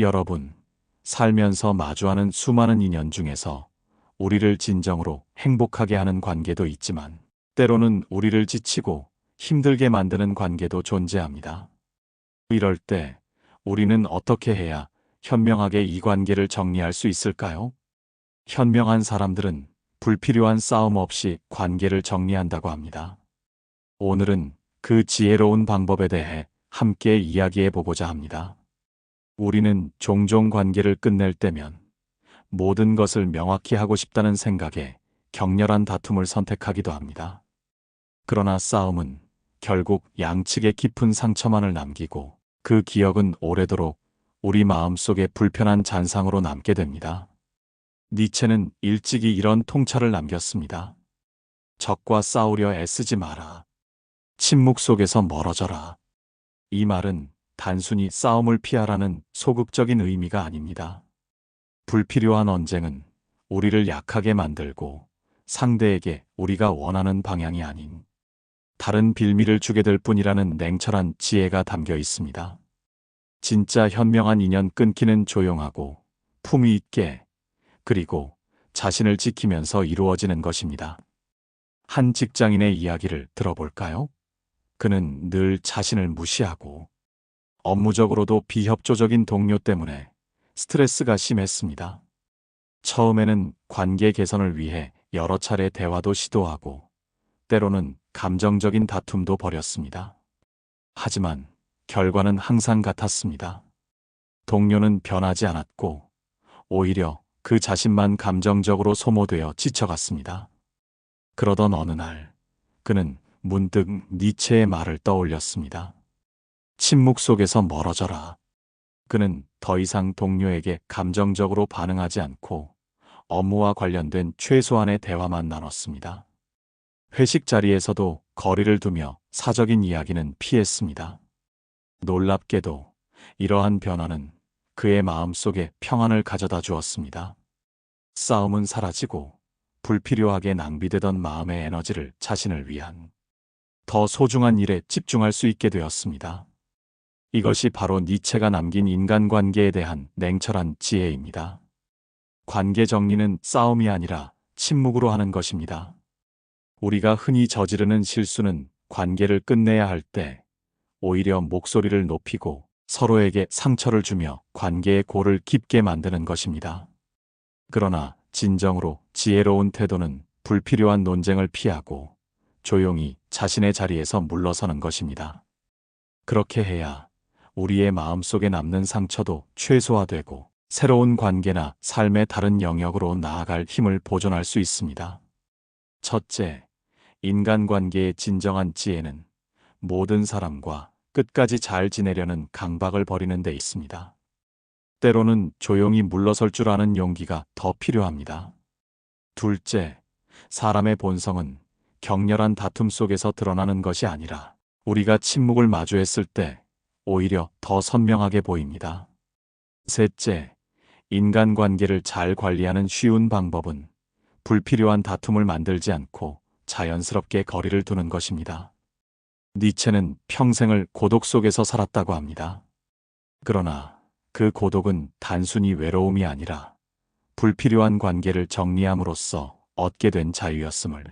여러분, 살면서 마주하는 수많은 인연 중에서 우리를 진정으로 행복하게 하는 관계도 있지만 때로는 우리를 지치고 힘들게 만드는 관계도 존재합니다. 이럴 때 우리는 어떻게 해야 현명하게 이 관계를 정리할 수 있을까요? 현명한 사람들은 불필요한 싸움 없이 관계를 정리한다고 합니다. 오늘은 그 지혜로운 방법에 대해 함께 이야기해 보고자 합니다. 우리는 종종 관계를 끝낼 때면 모든 것을 명확히 하고 싶다는 생각에 격렬한 다툼을 선택하기도 합니다. 그러나 싸움은 결국 양측에 깊은 상처만을 남기고 그 기억은 오래도록 우리 마음속에 불편한 잔상으로 남게 됩니다. 니체는 일찍이 이런 통찰을 남겼습니다. 적과 싸우려 애쓰지 마라. 침묵 속에서 멀어져라. 이 말은 단순히 싸움을 피하라는 소극적인 의미가 아닙니다. 불필요한 언쟁은 우리를 약하게 만들고 상대에게 우리가 원하는 방향이 아닌 다른 빌미를 주게 될 뿐이라는 냉철한 지혜가 담겨 있습니다. 진짜 현명한 인연 끊기는 조용하고 품위 있게 그리고 자신을 지키면서 이루어지는 것입니다. 한 직장인의 이야기를 들어볼까요? 그는 늘 자신을 무시하고 업무적으로도 비협조적인 동료 때문에 스트레스가 심했습니다. 처음에는 관계 개선을 위해 여러 차례 대화도 시도하고 때로는 감정적인 다툼도 벌였습니다. 하지만 결과는 항상 같았습니다. 동료는 변하지 않았고 오히려 그 자신만 감정적으로 소모되어 지쳐갔습니다. 그러던 어느 날 그는 문득 니체의 말을 떠올렸습니다. 침묵 속에서 멀어져라. 그는 더 이상 동료에게 감정적으로 반응하지 않고 업무와 관련된 최소한의 대화만 나눴습니다. 회식 자리에서도 거리를 두며 사적인 이야기는 피했습니다. 놀랍게도 이러한 변화는 그의 마음속에 평안을 가져다 주었습니다. 싸움은 사라지고 불필요하게 낭비되던 마음의 에너지를 자신을 위한 더 소중한 일에 집중할 수 있게 되었습니다. 이것이 바로 니체가 남긴 인간관계에 대한 냉철한 지혜입니다. 관계 정리는 싸움이 아니라 침묵으로 하는 것입니다. 우리가 흔히 저지르는 실수는 관계를 끝내야 할 때 오히려 목소리를 높이고 서로에게 상처를 주며 관계의 골을 깊게 만드는 것입니다. 그러나 진정으로 지혜로운 태도는 불필요한 논쟁을 피하고 조용히 자신의 자리에서 물러서는 것입니다. 그렇게 해야 우리의 마음속에 남는 상처도 최소화되고 새로운 관계나 삶의 다른 영역으로 나아갈 힘을 보존할 수 있습니다. 첫째, 인간관계의 진정한 지혜는 모든 사람과 끝까지 잘 지내려는 강박을 버리는 데 있습니다. 때로는 조용히 물러설 줄 아는 용기가 더 필요합니다. 둘째, 사람의 본성은 격렬한 다툼 속에서 드러나는 것이 아니라 우리가 침묵을 마주했을 때 오히려 더 선명하게 보입니다. 셋째, 인간관계를 잘 관리하는 쉬운 방법은 불필요한 다툼을 만들지 않고 자연스럽게 거리를 두는 것입니다. 니체는 평생을 고독 속에서 살았다고 합니다. 그러나 그 고독은 단순히 외로움이 아니라 불필요한 관계를 정리함으로써 얻게 된 자유였음을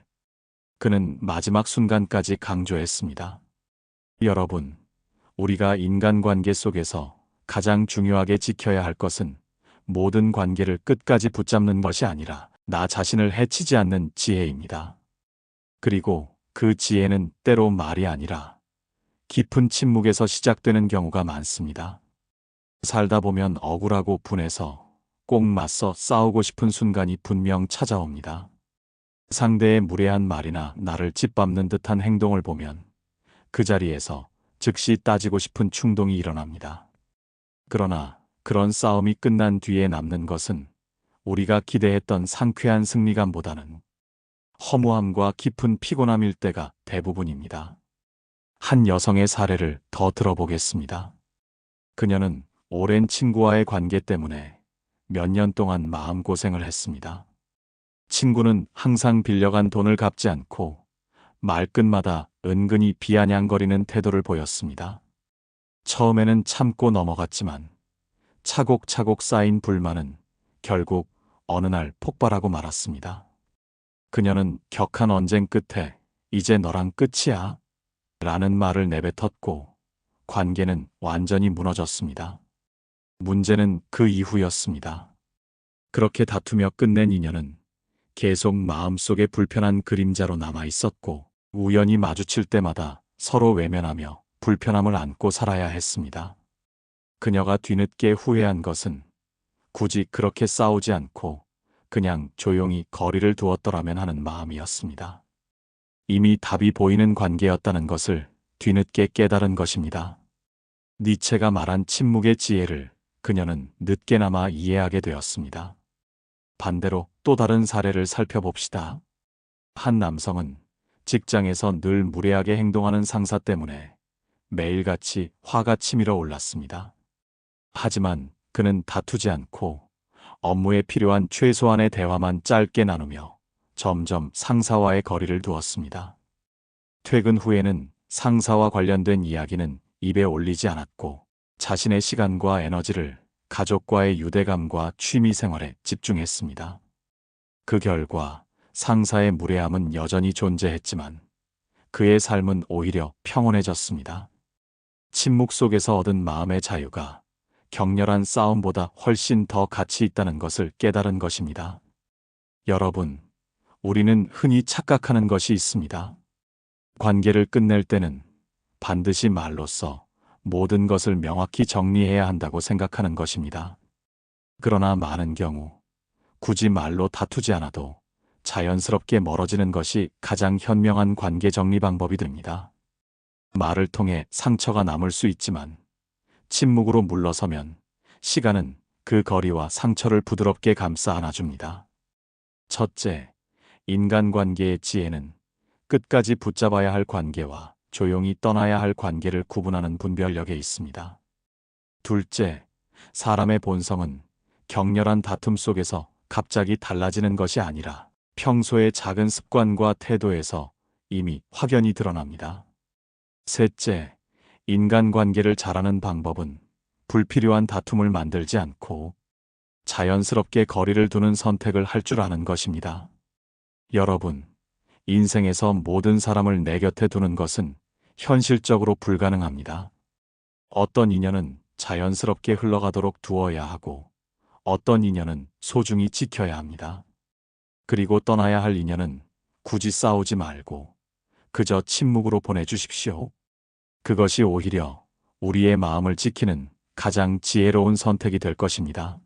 그는 마지막 순간까지 강조했습니다. 여러분, 우리가 인간관계 속에서 가장 중요하게 지켜야 할 것은 모든 관계를 끝까지 붙잡는 것이 아니라 나 자신을 해치지 않는 지혜입니다. 그리고 그 지혜는 때로 말이 아니라 깊은 침묵에서 시작되는 경우가 많습니다. 살다 보면 억울하고 분해서 꼭 맞서 싸우고 싶은 순간이 분명 찾아옵니다. 상대의 무례한 말이나 나를 짓밟는 듯한 행동을 보면 그 자리에서 즉시 따지고 싶은 충동이 일어납니다. 그러나 그런 싸움이 끝난 뒤에 남는 것은 우리가 기대했던 상쾌한 승리감보다는 허무함과 깊은 피곤함일 때가 대부분입니다. 한 여성의 사례를 더 들어보겠습니다. 그녀는 오랜 친구와의 관계 때문에 몇 년 동안 마음고생을 했습니다. 친구는 항상 빌려간 돈을 갚지 않고 말끝마다 은근히 비아냥거리는 태도를 보였습니다. 처음에는 참고 넘어갔지만 차곡차곡 쌓인 불만은 결국 어느 날 폭발하고 말았습니다. 그녀는 격한 언쟁 끝에 이제 너랑 끝이야 라는 말을 내뱉었고 관계는 완전히 무너졌습니다. 문제는 그 이후였습니다. 그렇게 다투며 끝낸 인연은 계속 마음속에 불편한 그림자로 남아 있었고 우연히 마주칠 때마다 서로 외면하며 불편함을 안고 살아야 했습니다. 그녀가 뒤늦게 후회한 것은 굳이 그렇게 싸우지 않고 그냥 조용히 거리를 두었더라면 하는 마음이었습니다. 이미 답이 보이는 관계였다는 것을 뒤늦게 깨달은 것입니다. 니체가 말한 침묵의 지혜를 그녀는 늦게나마 이해하게 되었습니다. 반대로 또 다른 사례를 살펴봅시다. 한 남성은 직장에서 늘 무례하게 행동하는 상사 때문에 매일같이 화가 치밀어 올랐습니다. 하지만 그는 다투지 않고 업무에 필요한 최소한의 대화만 짧게 나누며 점점 상사와의 거리를 두었습니다. 퇴근 후에는 상사와 관련된 이야기는 입에 올리지 않았고 자신의 시간과 에너지를 가족과의 유대감과 취미 생활에 집중했습니다. 그 결과 상사의 무례함은 여전히 존재했지만 그의 삶은 오히려 평온해졌습니다. 침묵 속에서 얻은 마음의 자유가 격렬한 싸움보다 훨씬 더 가치 있다는 것을 깨달은 것입니다. 여러분, 우리는 흔히 착각하는 것이 있습니다. 관계를 끝낼 때는 반드시 말로써 모든 것을 명확히 정리해야 한다고 생각하는 것입니다. 그러나 많은 경우 굳이 말로 다투지 않아도 자연스럽게 멀어지는 것이 가장 현명한 관계 정리 방법이 됩니다. 말을 통해 상처가 남을 수 있지만 침묵으로 물러서면 시간은 그 거리와 상처를 부드럽게 감싸 안아줍니다. 첫째, 인간관계의 지혜는 끝까지 붙잡아야 할 관계와 조용히 떠나야 할 관계를 구분하는 분별력에 있습니다. 둘째, 사람의 본성은 격렬한 다툼 속에서 갑자기 달라지는 것이 아니라 평소의 작은 습관과 태도에서 이미 확연히 드러납니다. 셋째, 인간관계를 잘하는 방법은 불필요한 다툼을 만들지 않고 자연스럽게 거리를 두는 선택을 할 줄 아는 것입니다. 여러분, 인생에서 모든 사람을 내 곁에 두는 것은 현실적으로 불가능합니다. 어떤 인연은 자연스럽게 흘러가도록 두어야 하고 어떤 인연은 소중히 지켜야 합니다. 그리고 떠나야 할 인연은 굳이 싸우지 말고 그저 침묵으로 보내주십시오. 그것이 오히려 우리의 마음을 지키는 가장 지혜로운 선택이 될 것입니다.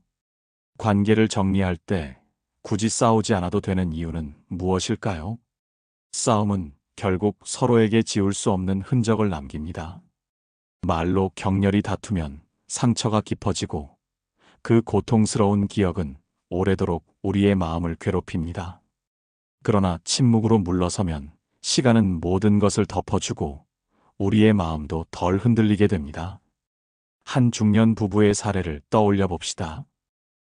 관계를 정리할 때 굳이 싸우지 않아도 되는 이유는 무엇일까요? 싸움은 결국 서로에게 지울 수 없는 흔적을 남깁니다. 말로 격렬히 다투면 상처가 깊어지고 그 고통스러운 기억은 오래도록 우리의 마음을 괴롭힙니다. 그러나 침묵으로 물러서면 시간은 모든 것을 덮어주고 우리의 마음도 덜 흔들리게 됩니다. 한 중년 부부의 사례를 떠올려 봅시다.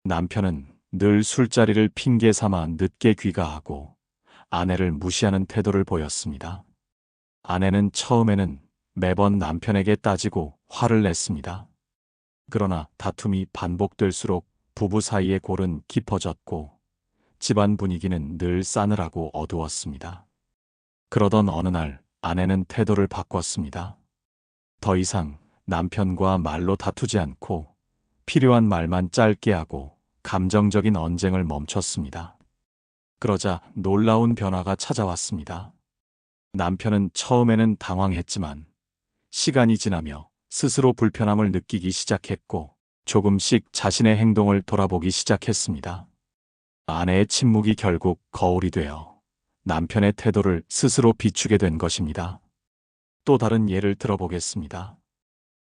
남편은 늘 술자리를 핑계 삼아 늦게 귀가하고 아내를 무시하는 태도를 보였습니다. 아내는 처음에는 매번 남편에게 따지고 화를 냈습니다. 그러나 다툼이 반복될수록 부부 사이의 골은 깊어졌고 집안 분위기는 늘 싸늘하고 어두웠습니다. 그러던 어느 날 아내는 태도를 바꿨습니다. 더 이상 남편과 말로 다투지 않고 필요한 말만 짧게 하고 감정적인 언쟁을 멈췄습니다. 그러자 놀라운 변화가 찾아왔습니다. 남편은 처음에는 당황했지만 시간이 지나며 스스로 불편함을 느끼기 시작했고 조금씩 자신의 행동을 돌아보기 시작했습니다. 아내의 침묵이 결국 거울이 되어 남편의 태도를 스스로 비추게 된 것입니다. 또 다른 예를 들어보겠습니다.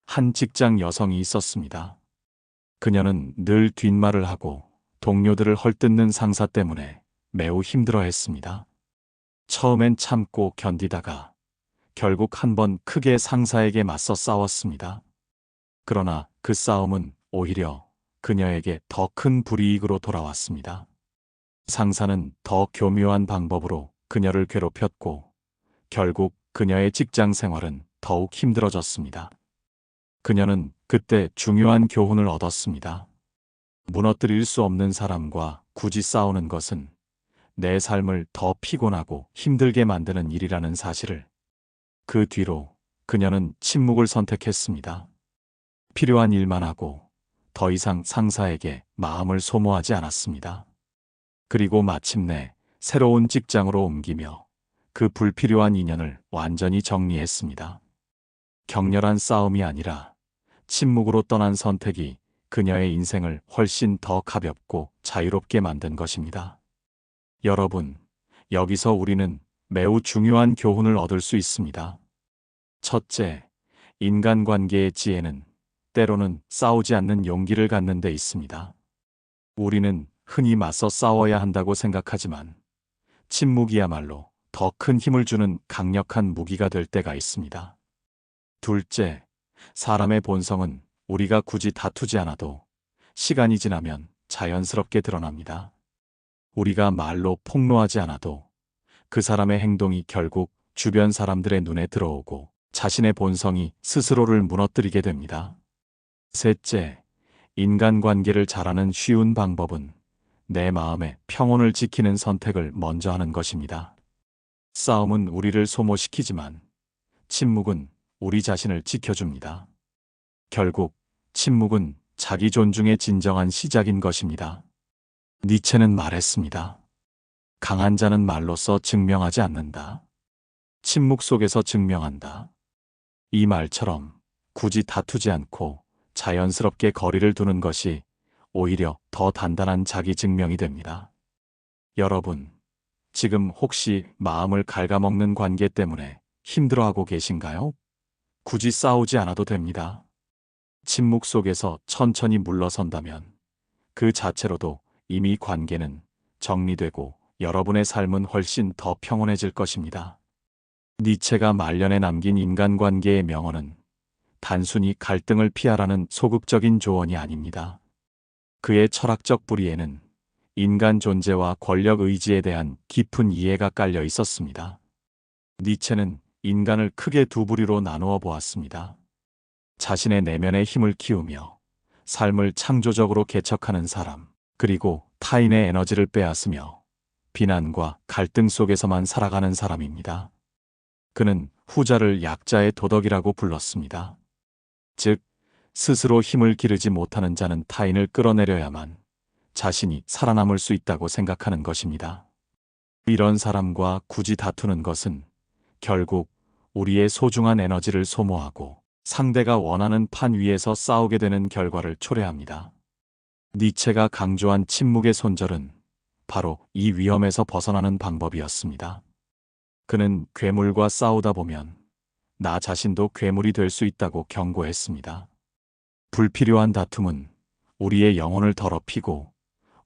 한 직장 여성이 있었습니다. 그녀는 늘 뒷말을 하고 동료들을 헐뜯는 상사 때문에 매우 힘들어 했습니다. 처음엔 참고 견디다가 결국 한 번 크게 상사에게 맞서 싸웠습니다. 그러나 그 싸움은 오히려 그녀에게 더 큰 불이익으로 돌아왔습니다. 상사는 더 교묘한 방법으로 그녀를 괴롭혔고 결국 그녀의 직장 생활은 더욱 힘들어졌습니다. 그녀는 그때 중요한 교훈을 얻었습니다. 무너뜨릴 수 없는 사람과 굳이 싸우는 것은 내 삶을 더 피곤하고 힘들게 만드는 일이라는 사실을 그 뒤로 그녀는 침묵을 선택했습니다. 필요한 일만 하고 더 이상 상사에게 마음을 소모하지 않았습니다. 그리고 마침내 새로운 직장으로 옮기며 그 불필요한 인연을 완전히 정리했습니다. 격렬한 싸움이 아니라 침묵으로 떠난 선택이 그녀의 인생을 훨씬 더 가볍고 자유롭게 만든 것입니다. 여러분, 여기서 우리는 매우 중요한 교훈을 얻을 수 있습니다. 첫째, 인간관계의 지혜는 때로는 싸우지 않는 용기를 갖는 데 있습니다. 우리는 흔히 맞서 싸워야 한다고 생각하지만 침묵이야말로 더 큰 힘을 주는 강력한 무기가 될 때가 있습니다. 둘째, 사람의 본성은 우리가 굳이 다투지 않아도 시간이 지나면 자연스럽게 드러납니다. 우리가 말로 폭로하지 않아도 그 사람의 행동이 결국 주변 사람들의 눈에 들어오고 자신의 본성이 스스로를 무너뜨리게 됩니다. 셋째, 인간관계를 잘하는 쉬운 방법은 내 마음의 평온을 지키는 선택을 먼저 하는 것입니다. 싸움은 우리를 소모시키지만 침묵은 우리 자신을 지켜줍니다. 결국 침묵은 자기 존중의 진정한 시작인 것입니다. 니체는 말했습니다. 강한 자는 말로써 증명하지 않는다. 침묵 속에서 증명한다. 이 말처럼 굳이 다투지 않고 자연스럽게 거리를 두는 것이 오히려 더 단단한 자기 증명이 됩니다. 여러분, 지금 혹시 마음을 갉아먹는 관계 때문에 힘들어하고 계신가요? 굳이 싸우지 않아도 됩니다. 침묵 속에서 천천히 물러선다면 그 자체로도 이미 관계는 정리되고 여러분의 삶은 훨씬 더 평온해질 것입니다. 니체가 말년에 남긴 인간관계의 명언은 단순히 갈등을 피하라는 소극적인 조언이 아닙니다. 그의 철학적 뿌리에는 인간 존재와 권력 의지에 대한 깊은 이해가 깔려 있었습니다. 니체는 인간을 크게 두 부류로 나누어 보았습니다. 자신의 내면의 힘을 키우며 삶을 창조적으로 개척하는 사람, 그리고 타인의 에너지를 빼앗으며 비난과 갈등 속에서만 살아가는 사람입니다. 그는 후자를 약자의 도덕이라고 불렀습니다. 즉, 스스로 힘을 기르지 못하는 자는 타인을 끌어내려야만 자신이 살아남을 수 있다고 생각하는 것입니다. 이런 사람과 굳이 다투는 것은 결국 우리의 소중한 에너지를 소모하고 상대가 원하는 판 위에서 싸우게 되는 결과를 초래합니다. 니체가 강조한 침묵의 손절은 바로 이 위험에서 벗어나는 방법이었습니다. 그는 괴물과 싸우다 보면 나 자신도 괴물이 될 수 있다고 경고했습니다. 불필요한 다툼은 우리의 영혼을 더럽히고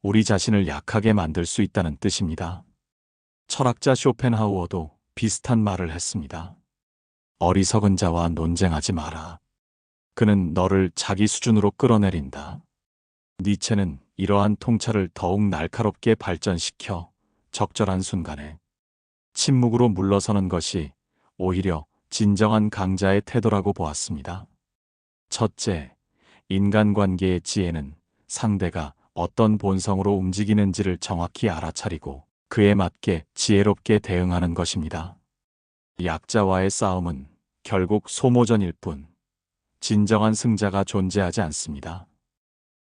우리 자신을 약하게 만들 수 있다는 뜻입니다. 철학자 쇼펜하우어도 비슷한 말을 했습니다. 어리석은 자와 논쟁하지 마라. 그는 너를 자기 수준으로 끌어내린다. 니체는 이러한 통찰을 더욱 날카롭게 발전시켜 적절한 순간에 침묵으로 물러서는 것이 오히려 진정한 강자의 태도라고 보았습니다. 첫째, 인간관계의 지혜는 상대가 어떤 본성으로 움직이는지를 정확히 알아차리고 그에 맞게 지혜롭게 대응하는 것입니다. 약자와의 싸움은 결국 소모전일 뿐 진정한 승자가 존재하지 않습니다.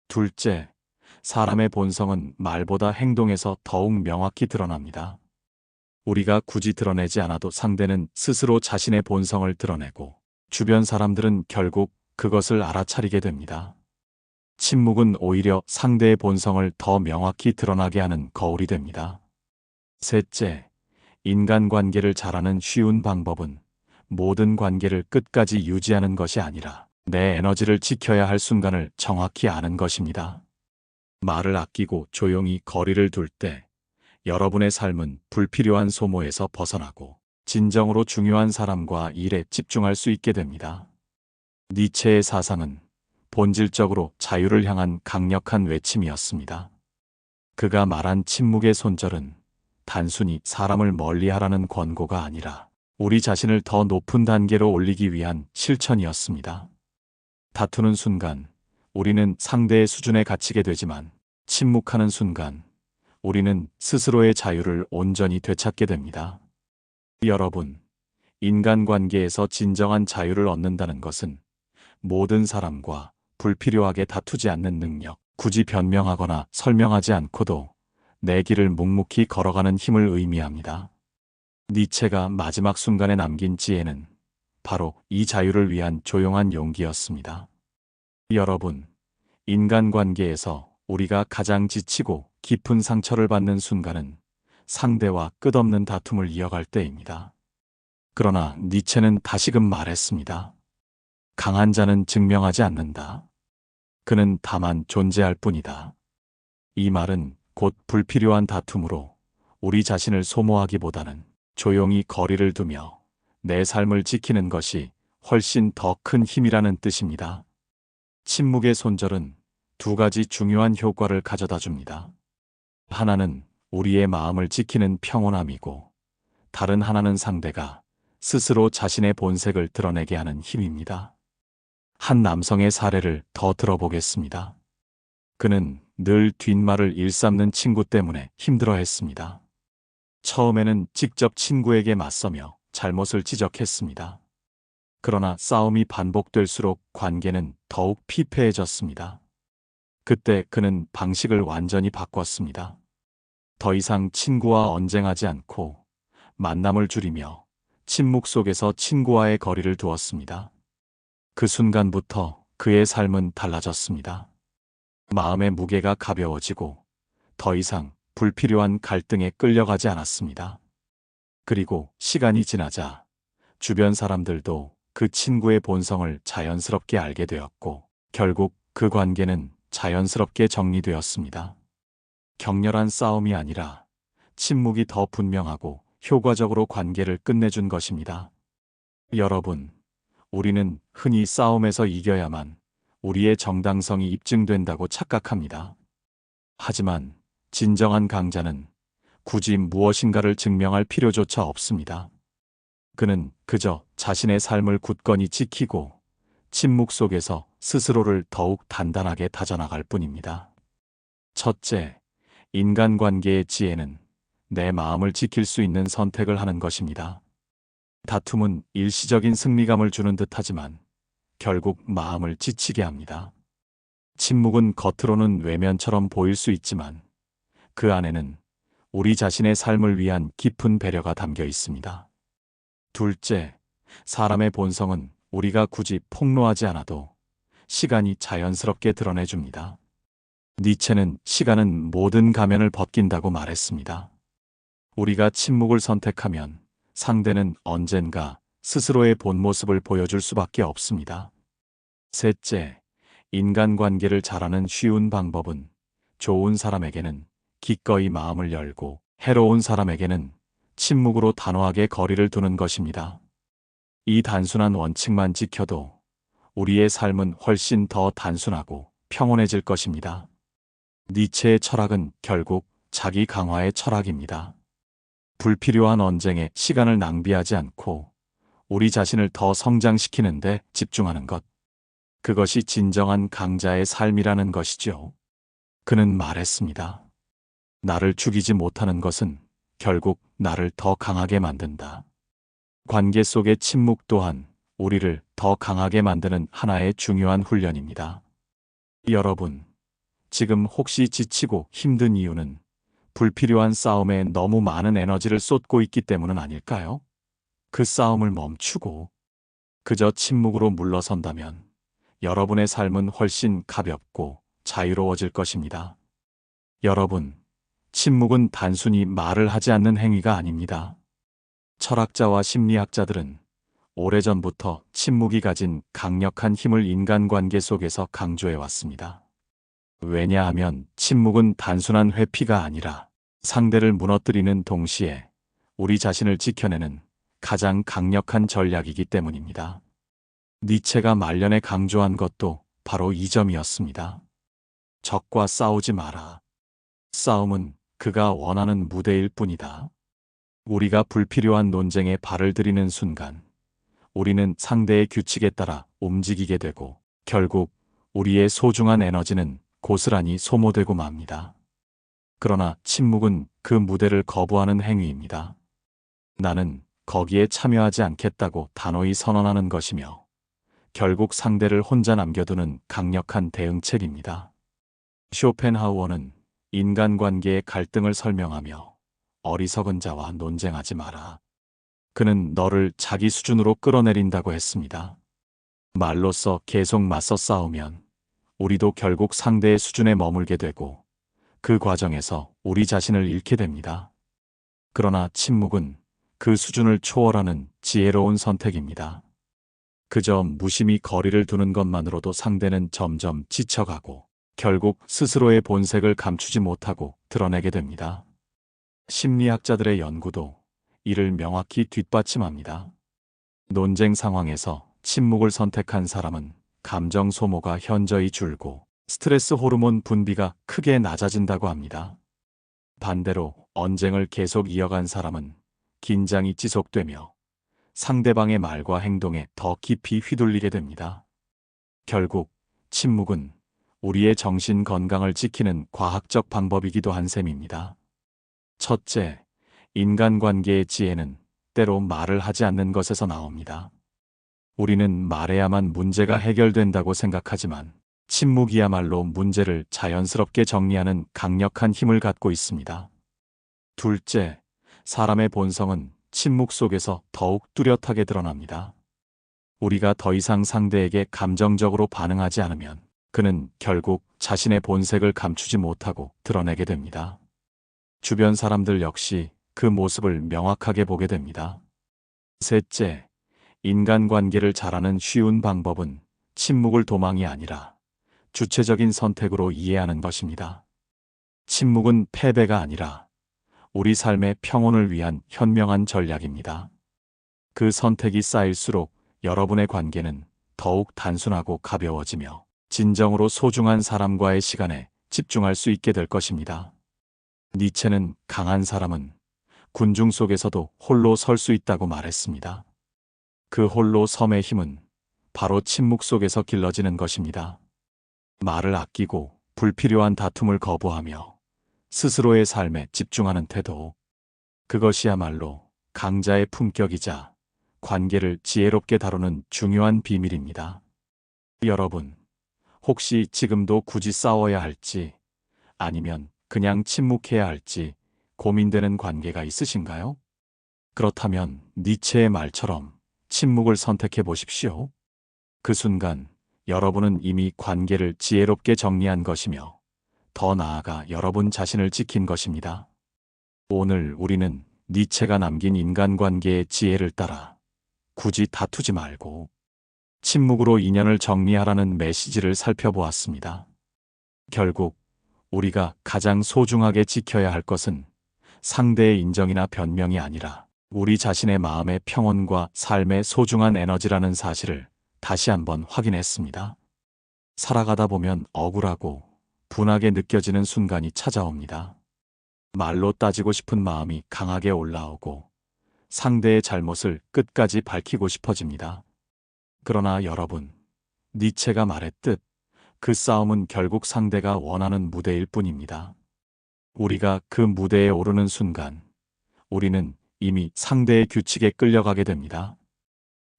둘째, 사람의 본성은 말보다 행동에서 더욱 명확히 드러납니다. 우리가 굳이 드러내지 않아도 상대는 스스로 자신의 본성을 드러내고 주변 사람들은 결국 그것을 알아차리게 됩니다. 침묵은 오히려 상대의 본성을 더 명확히 드러나게 하는 거울이 됩니다. 셋째, 인간관계를 잘하는 쉬운 방법은 모든 관계를 끝까지 유지하는 것이 아니라 내 에너지를 지켜야 할 순간을 정확히 아는 것입니다. 말을 아끼고 조용히 거리를 둘 때 여러분의 삶은 불필요한 소모에서 벗어나고 진정으로 중요한 사람과 일에 집중할 수 있게 됩니다. 니체의 사상은 본질적으로 자유를 향한 강력한 외침이었습니다. 그가 말한 침묵의 손절은 단순히 사람을 멀리하라는 권고가 아니라 우리 자신을 더 높은 단계로 올리기 위한 실천이었습니다. 다투는 순간 우리는 상대의 수준에 갇히게 되지만 침묵하는 순간 우리는 스스로의 자유를 온전히 되찾게 됩니다. 여러분, 인간관계에서 진정한 자유를 얻는다는 것은 모든 사람과 불필요하게 다투지 않는 능력, 굳이 변명하거나 설명하지 않고도 내 길을 묵묵히 걸어가는 힘을 의미합니다. 니체가 마지막 순간에 남긴 지혜는 바로 이 자유를 위한 조용한 용기였습니다. 여러분, 인간관계에서 우리가 가장 지치고 깊은 상처를 받는 순간은 상대와 끝없는 다툼을 이어갈 때입니다. 그러나 니체는 다시금 말했습니다. 강한 자는 증명하지 않는다. 그는 다만 존재할 뿐이다. 이 말은 곧 불필요한 다툼으로 우리 자신을 소모하기보다는 조용히 거리를 두며 내 삶을 지키는 것이 훨씬 더 큰 힘이라는 뜻입니다. 침묵의 손절은 두 가지 중요한 효과를 가져다 줍니다. 하나는 우리의 마음을 지키는 평온함이고 다른 하나는 상대가 스스로 자신의 본색을 드러내게 하는 힘입니다. 한 남성의 사례를 더 들어보겠습니다. 그는 늘 뒷말을 일삼는 친구 때문에 힘들어 했습니다. 처음에는 직접 친구에게 맞서며 잘못을 지적했습니다. 그러나 싸움이 반복될수록 관계는 더욱 피폐해졌습니다. 그때 그는 방식을 완전히 바꿨습니다. 더 이상 친구와 언쟁하지 않고 만남을 줄이며 침묵 속에서 친구와의 거리를 두었습니다. 그 순간부터 그의 삶은 달라졌습니다. 마음의 무게가 가벼워지고 더 이상 불필요한 갈등에 끌려가지 않았습니다. 그리고 시간이 지나자 주변 사람들도 그 친구의 본성을 자연스럽게 알게 되었고 결국 그 관계는 자연스럽게 정리되었습니다. 격렬한 싸움이 아니라 침묵이 더 분명하고 효과적으로 관계를 끝내준 것입니다. 여러분, 우리는 흔히 싸움에서 이겨야만 우리의 정당성이 입증된다고 착각합니다. 하지만 진정한 강자는 굳이 무엇인가를 증명할 필요조차 없습니다. 그는 그저 자신의 삶을 굳건히 지키고 침묵 속에서 스스로를 더욱 단단하게 다져나갈 뿐입니다. 첫째, 인간관계의 지혜는 내 마음을 지킬 수 있는 선택을 하는 것입니다. 다툼은 일시적인 승리감을 주는 듯 하지만 결국 마음을 지치게 합니다. 침묵은 겉으로는 외면처럼 보일 수 있지만 그 안에는 우리 자신의 삶을 위한 깊은 배려가 담겨 있습니다. 둘째, 사람의 본성은 우리가 굳이 폭로하지 않아도 시간이 자연스럽게 드러내줍니다. 니체는 시간은 모든 가면을 벗긴다고 말했습니다. 우리가 침묵을 선택하면 상대는 언젠가 스스로의 본 모습을 보여줄 수밖에 없습니다. 셋째, 인간관계를 잘하는 쉬운 방법은 좋은 사람에게는 기꺼이 마음을 열고 해로운 사람에게는 침묵으로 단호하게 거리를 두는 것입니다. 이 단순한 원칙만 지켜도 우리의 삶은 훨씬 더 단순하고 평온해질 것입니다. 니체의 철학은 결국 자기 강화의 철학입니다. 불필요한 언쟁에 시간을 낭비하지 않고 우리 자신을 더 성장시키는데 집중하는 것. 그것이 진정한 강자의 삶이라는 것이죠. 그는 말했습니다. 나를 죽이지 못하는 것은 결국 나를 더 강하게 만든다. 관계 속의 침묵 또한 우리를 더 강하게 만드는 하나의 중요한 훈련입니다. 여러분, 지금 혹시 지치고 힘든 이유는 불필요한 싸움에 너무 많은 에너지를 쏟고 있기 때문은 아닐까요? 그 싸움을 멈추고 그저 침묵으로 물러선다면 여러분의 삶은 훨씬 가볍고 자유로워질 것입니다. 여러분, 침묵은 단순히 말을 하지 않는 행위가 아닙니다. 철학자와 심리학자들은 오래전부터 침묵이 가진 강력한 힘을 인간관계 속에서 강조해 왔습니다. 왜냐하면 침묵은 단순한 회피가 아니라 상대를 무너뜨리는 동시에 우리 자신을 지켜내는 가장 강력한 전략이기 때문입니다. 니체가 말년에 강조한 것도 바로 이 점이었습니다. 적과 싸우지 마라. 싸움은 그가 원하는 무대일 뿐이다. 우리가 불필요한 논쟁에 발을 들이는 순간 우리는 상대의 규칙에 따라 움직이게 되고 결국 우리의 소중한 에너지는 고스란히 소모되고 맙니다. 그러나 침묵은 그 무대를 거부하는 행위입니다. 나는 거기에 참여하지 않겠다고 단호히 선언하는 것이며 결국 상대를 혼자 남겨두는 강력한 대응책입니다. 쇼펜하우어는 인간관계의 갈등을 설명하며 어리석은 자와 논쟁하지 마라. 그는 너를 자기 수준으로 끌어내린다고 했습니다. 말로써 계속 맞서 싸우면 우리도 결국 상대의 수준에 머물게 되고 그 과정에서 우리 자신을 잃게 됩니다. 그러나 침묵은 그 수준을 초월하는 지혜로운 선택입니다. 그저 무심히 거리를 두는 것만으로도 상대는 점점 지쳐가고 결국 스스로의 본색을 감추지 못하고 드러내게 됩니다. 심리학자들의 연구도 이를 명확히 뒷받침합니다. 논쟁 상황에서 침묵을 선택한 사람은 감정 소모가 현저히 줄고 스트레스 호르몬 분비가 크게 낮아진다고 합니다. 반대로 언쟁을 계속 이어간 사람은 긴장이 지속되며 상대방의 말과 행동에 더 깊이 휘둘리게 됩니다. 결국 침묵은 우리의 정신 건강을 지키는 과학적 방법이기도 한 셈입니다. 첫째, 인간관계의 지혜는 때로 말을 하지 않는 것에서 나옵니다. 우리는 말해야만 문제가 해결된다고 생각하지만 침묵이야말로 문제를 자연스럽게 정리하는 강력한 힘을 갖고 있습니다. 둘째, 사람의 본성은 침묵 속에서 더욱 뚜렷하게 드러납니다. 우리가 더 이상 상대에게 감정적으로 반응하지 않으면 그는 결국 자신의 본색을 감추지 못하고 드러내게 됩니다. 주변 사람들 역시 그 모습을 명확하게 보게 됩니다. 셋째, 인간관계를 잘하는 쉬운 방법은 침묵을 도망이 아니라 주체적인 선택으로 이해하는 것입니다. 침묵은 패배가 아니라 우리 삶의 평온을 위한 현명한 전략입니다. 그 선택이 쌓일수록 여러분의 관계는 더욱 단순하고 가벼워지며 진정으로 소중한 사람과의 시간에 집중할 수 있게 될 것입니다. 니체는 강한 사람은 군중 속에서도 홀로 설 수 있다고 말했습니다. 그 홀로 섬의 힘은 바로 침묵 속에서 길러지는 것입니다. 말을 아끼고 불필요한 다툼을 거부하며 스스로의 삶에 집중하는 태도. 그것이야말로 강자의 품격이자 관계를 지혜롭게 다루는 중요한 비밀입니다. 여러분, 혹시 지금도 굳이 싸워야 할지 아니면 그냥 침묵해야 할지 고민되는 관계가 있으신가요? 그렇다면 니체의 말처럼 침묵을 선택해 보십시오. 그 순간 여러분은 이미 관계를 지혜롭게 정리한 것이며 더 나아가 여러분 자신을 지킨 것입니다. 오늘 우리는 니체가 남긴 인간관계의 지혜를 따라 굳이 다투지 말고 침묵으로 인연을 정리하라는 메시지를 살펴보았습니다. 결국 우리가 가장 소중하게 지켜야 할 것은 상대의 인정이나 변명이 아니라 우리 자신의 마음의 평온과 삶의 소중한 에너지라는 사실을 다시 한번 확인했습니다. 살아가다 보면 억울하고 분하게 느껴지는 순간이 찾아옵니다. 말로 따지고 싶은 마음이 강하게 올라오고 상대의 잘못을 끝까지 밝히고 싶어집니다. 그러나 여러분, 니체가 말했듯 그 싸움은 결국 상대가 원하는 무대일 뿐입니다. 우리가 그 무대에 오르는 순간 우리는 이미 상대의 규칙에 끌려가게 됩니다.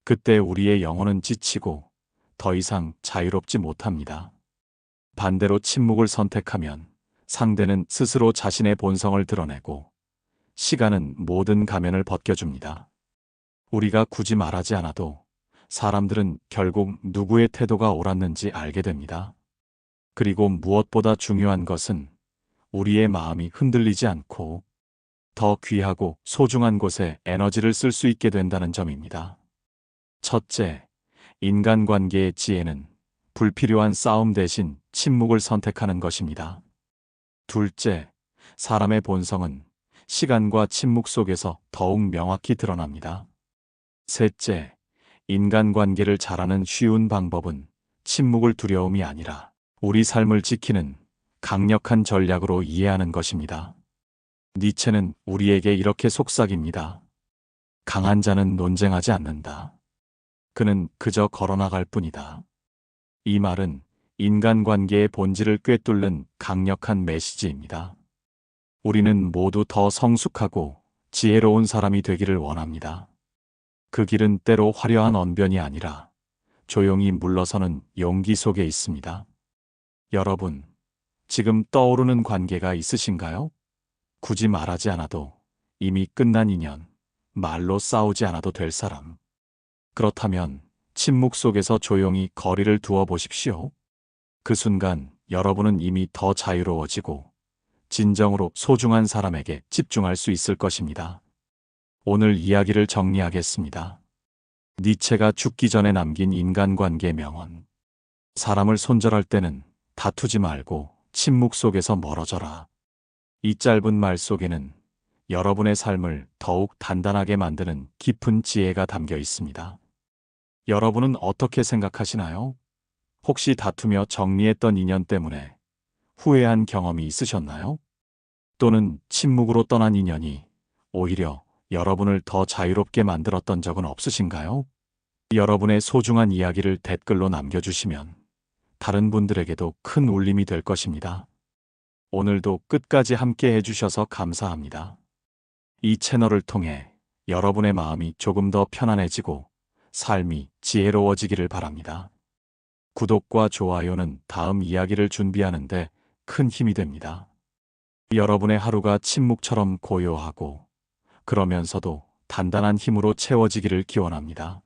그때 우리의 영혼은 지치고 더 이상 자유롭지 못합니다. 반대로 침묵을 선택하면 상대는 스스로 자신의 본성을 드러내고 시간은 모든 가면을 벗겨줍니다. 우리가 굳이 말하지 않아도 사람들은 결국 누구의 태도가 옳았는지 알게 됩니다. 그리고 무엇보다 중요한 것은 우리의 마음이 흔들리지 않고 더 귀하고 소중한 곳에 에너지를 쓸 수 있게 된다는 점입니다. 첫째, 인간관계의 지혜는 불필요한 싸움 대신 침묵을 선택하는 것입니다. 둘째, 사람의 본성은 시간과 침묵 속에서 더욱 명확히 드러납니다. 셋째, 인간관계를 잘하는 쉬운 방법은 침묵을 두려움이 아니라 우리 삶을 지키는 강력한 전략으로 이해하는 것입니다. 니체는 우리에게 이렇게 속삭입니다. 강한 자는 논쟁하지 않는다. 그는 그저 걸어나갈 뿐이다. 이 말은 인간관계의 본질을 꿰뚫는 강력한 메시지입니다. 우리는 모두 더 성숙하고 지혜로운 사람이 되기를 원합니다. 그 길은 때로 화려한 언변이 아니라 조용히 물러서는 용기 속에 있습니다. 여러분, 지금 떠오르는 관계가 있으신가요? 굳이 말하지 않아도 이미 끝난 인연, 말로 싸우지 않아도 될 사람. 그렇다면 침묵 속에서 조용히 거리를 두어 보십시오. 그 순간 여러분은 이미 더 자유로워지고 진정으로 소중한 사람에게 집중할 수 있을 것입니다. 오늘 이야기를 정리하겠습니다. 니체가 죽기 전에 남긴 인간관계 명언. 사람을 손절할 때는 다투지 말고 침묵 속에서 멀어져라. 이 짧은 말 속에는 여러분의 삶을 더욱 단단하게 만드는 깊은 지혜가 담겨 있습니다. 여러분은 어떻게 생각하시나요? 혹시 다투며 정리했던 인연 때문에 후회한 경험이 있으셨나요? 또는 침묵으로 떠난 인연이 오히려 여러분을 더 자유롭게 만들었던 적은 없으신가요? 여러분의 소중한 이야기를 댓글로 남겨주시면 다른 분들에게도 큰 울림이 될 것입니다. 오늘도 끝까지 함께 해주셔서 감사합니다. 이 채널을 통해 여러분의 마음이 조금 더 편안해지고 삶이 지혜로워지기를 바랍니다. 구독과 좋아요는 다음 이야기를 준비하는데 큰 힘이 됩니다. 여러분의 하루가 침묵처럼 고요하고 그러면서도 단단한 힘으로 채워지기를 기원합니다.